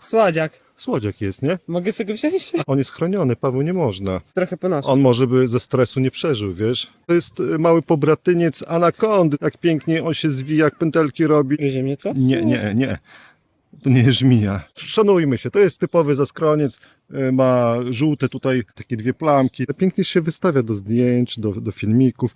Sładziak. Słodziak jest, nie? Mogę sobie go wziąć? On jest chroniony, Paweł nie można. Trochę ponoszę. On może by ze stresu nie przeżył, wiesz? To jest y, mały pobratyniec anakondy. Jak pięknie on się zwija, jak pętelki robi. Gryzie mnie, co? Nie, nie, nie. To nie jest żmija. Szanujmy się, to jest typowy zaskroniec. y, Ma żółte tutaj takie dwie plamki. Pięknie się wystawia do zdjęć, do, do filmików.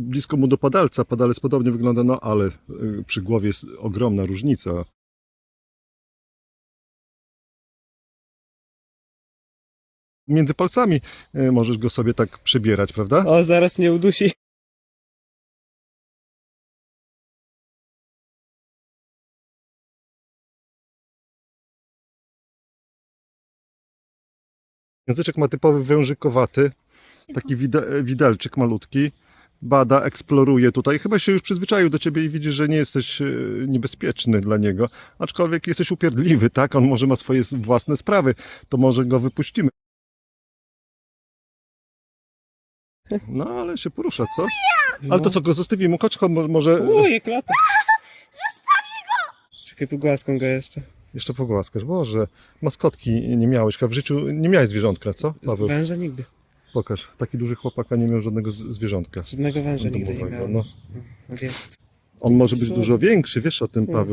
Blisko mu do padalca. Padalec podobnie wygląda, no ale y, przy głowie jest ogromna różnica. Między palcami y, możesz go sobie tak przebierać, prawda? O, zaraz mnie udusi. Języczek ma typowy wężykowaty, taki wide, widelczyk malutki. Bada, eksploruje tutaj. Chyba się już przyzwyczaił do ciebie i widzi, że nie jesteś e, niebezpieczny dla niego. Aczkolwiek jesteś upierdliwy, tak? On może ma swoje własne sprawy, to może go wypuścimy. No, ale się porusza, co? Ale to co, go zostawimy? Chodź, chodź, mo- może Uj, jak lata. Go! Czekaj, pogłaskam go jeszcze. jeszcze pogłaskasz. Boże, maskotki nie miałeś, a w życiu nie miałeś zwierzątka, co? Z Paweł, węża nigdy. Pokaż. Taki duży chłopak, a nie miał żadnego z- zwierzątka. Żadnego węża nigdy nie domowego, miałem. No. Więc On może być dużo większy, wiesz o tym, Hmm. Paweł.